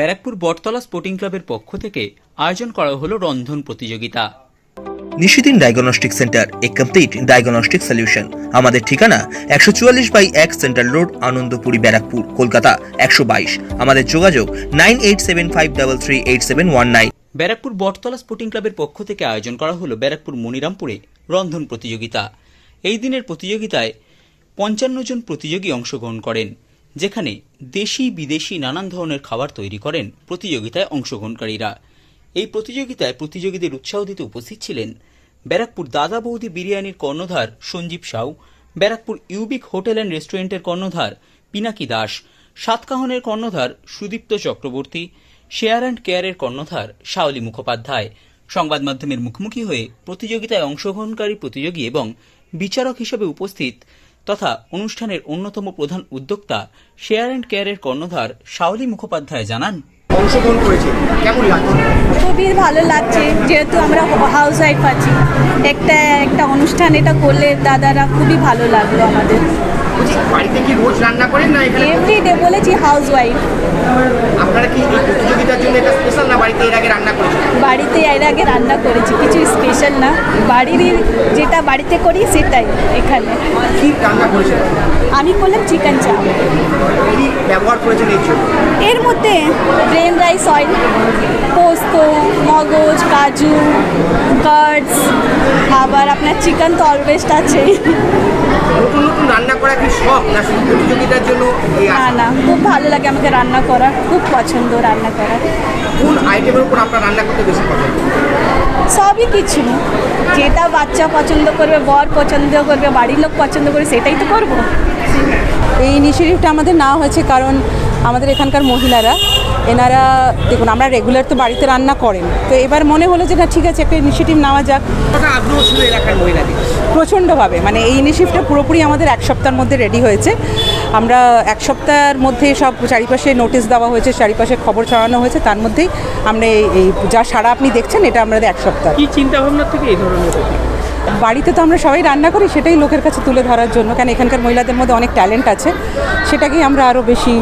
Barrackpore Battala sporting ক্লাবের পক্ষ থেকে আয়োজন করা হলো রন্ধন প্রতিযোগিতা। নিশিদিন ডায়াগনস্টিক সেন্টার এ কমপ্লিট ডায়াগনস্টিক সলিউশন। আমাদের ঠিকানা একশো চুয়াল্লিশ বাই এক সেন্ট্রাল রোড আনন্দপুরি ব্যারাকপুর কলকাতা একশো বাইশ। আমাদের যোগাযোগ nine eight seven five double three eight seven one nine. Barrackpore Battala sporting ক্লাবের পক্ষ থেকে আয়োজন করা হলো ব্যারাকপুর মনিরামপুরে রন্ধন প্রতিযোগিতা। এই দিনের প্রতিযোগিতায় পঞ্চান্ন জন প্রতিযোগী অংশগ্রহণ করেন। যেখানে দেশি বিদেশি নানান ধরনের খাবার তৈরি করেন প্রতিযোগিতায় অংশগ্রহণকারীরা। এই প্রতিযোগিতায় প্রতিযোগীদের উৎসাহ দিতে উপস্থিত ছিলেন ব্যারাকপুর দাদা বৌদি বিরিয়ানির কর্ণধার Sanjib Shaw, Barrackpore Ubiq hotel and রেস্টুরেন্টের কর্ণধার পিনাকি দাস, সাতকাহনের কর্ণধার সুদীপ্ত চক্রবর্তী, শেয়ার অ্যান্ড কেয়ারের কর্ণধার শাওলি মুখোপাধ্যায়। সংবাদ মাধ্যমের মুখোমুখি হয়ে প্রতিযোগিতায় অংশগ্রহণকারী প্রতিযোগী এবং বিচারক হিসেবে উপস্থিত তথা অনুষ্ঠানের অন্যতম প্রধান উদ্যোক্তা শেয়ার অ্যান্ড কেয়ারের কর্ণধার শাওলি মুখোপাধ্যায় জানান। অংশগ্রহণ করেছে কেমন লাগছে? খুবই ভালো লাগছে যেহেতু আমরা হাউস ওয়াইফ আছি। একটা একটা অনুষ্ঠান এটা করলে দাদারা খুবই ভালো লাগল আমাদের। বলছি বাড়িতে কি রোজ রান্না করেন না এখানে? এভরি ডে বলেছি হাউস ওয়াইফ আপনারা কি এই প্রতিযোগিতার জন্য এটা স্পেশাল না বাড়িতে এর আগে রান্না করেছেন? বাড়িতে এর আগে রান্না করেছি কিছু স্পেশাল না। বাড়িরই যেটা বাড়িতে করি সেটাই এখানে। কি রান্না করেছেন? আমি করলাম চিকেন চাপ। কি ব্যবহার করেছেন এই জন্য? এর মধ্যে ব্রেন রাইস অয়েল পোস্ত মগজ কাজু কার্ডস আবার আপনার চিকেন তো অলওয়েজ আছেই নতুন নতুন রান্না করা কি শখ না শুধু প্রতিযোগিতার জন্য এই না না খুব ভালো লাগে আমাকে রান্না করা খুব পছন্দ রান্না করা। কোন আইটেমের উপর আপনার রান্না করতে বেশি পছন্দ? সবই কিছু যেটা বাচ্চা পছন্দ করবে বর পছন্দ করবে বাড়ির লোক পছন্দ করবে সেটাই তো করব। এই ইনিশিয়েটিভটা আমাদের নেওয়া হয়েছে কারণ আমাদের এখানকার মহিলারা এনারা দেখুন আমরা রেগুলার তো বাড়িতে রান্না করেন তো এবার মনে হলো যে না ঠিক আছে একটা ইনিশিয়েটিভ নেওয়া যাক। আগ্রহ ছিল এলাকার মহিলাদের? প্রচণ্ডভাবে মানে এই ইনিশিয়েটিভটা পুরোপুরি আমাদের এক সপ্তাহের মধ্যে রেডি হয়েছে। আমরা এক সপ্তাহের মধ্যে সব চারিপাশে নোটিশ দেওয়া হয়েছে চারিপাশে খবর ছড়ানো হয়েছে তার মধ্যেই আমরা এই এই যা সারা আপনি দেখছেন এটা আমাদের এক সপ্তাহ। কি চিন্তা ভাবনা থেকে এই ধরনের? বাড়িতে তো আমরা সবাই রান্না করি সেটাই লোকের কাছে তুলে ধরার জন্য কারণ এখানকার মহিলাদের মধ্যে অনেক ট্যালেন্ট আছে। সেটাকেই আমরা আরও বেশি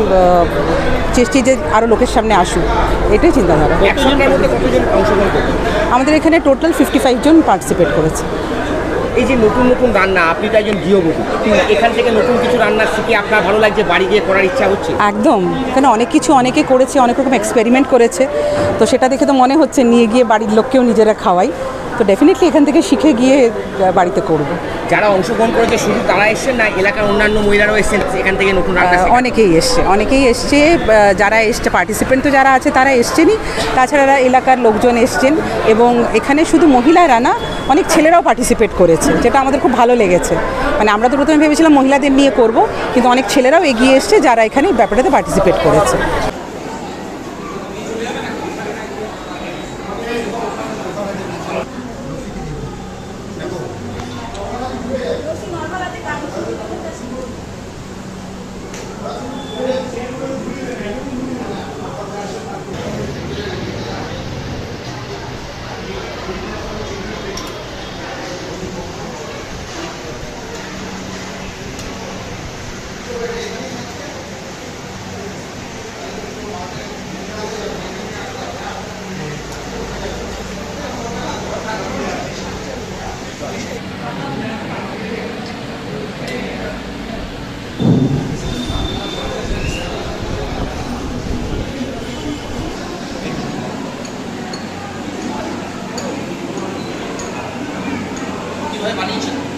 চেষ্টি যে আরও লোকের সামনে আসুক এটাই চিন্তাধারা। আমাদের এখানে টোটাল ফিফটি ফাইভ জন পার্টিসিপেট করেছে। এই যে নতুন নতুন রান্না, আপনি তো একজন গৃহবধূ এখান থেকে নতুন কিছু রান্না শিখে আপনার ভালো লাগছে, বাড়ি গিয়ে করার ইচ্ছা হচ্ছে? একদম। কেন অনেক কিছু অনেকে করেছে, অনেক রকম এক্সপেরিমেন্ট করেছে। তো সেটা দেখে তো মনে হচ্ছে, নিয়ে গিয়ে বাড়ির লোককেও নিজেরা খাওয়াই। তো ডেফিনেটলি এখান থেকে শিখে গিয়ে বাড়িতে করব। যারা অংশগ্রহণ করেছে শুধু তারা এসেছেন না এলাকার অন্যান্য মহিলারাও এসেছেন? এখান থেকে নতুন অনেকেই এসছে। অনেকেই এসছে যারা এসছে পার্টিসিপেন্ট তো যারা আছে তারা এসছেনই। তাছাড়া এলাকার লোকজন এসছেন এবং এখানে শুধু মহিলারা না অনেক ছেলেরাও পার্টিসিপেট করেছে যেটা আমাদের খুব ভালো লেগেছে। মানে আমরা তো প্রথমে ভেবেছিলাম মহিলাদের নিয়ে করব কিন্তু অনেক ছেলেরাও এগিয়ে এসছে যারা এখানে ব্যাপারটাতে পার্টিসিপেট করেছে। 再把荔枝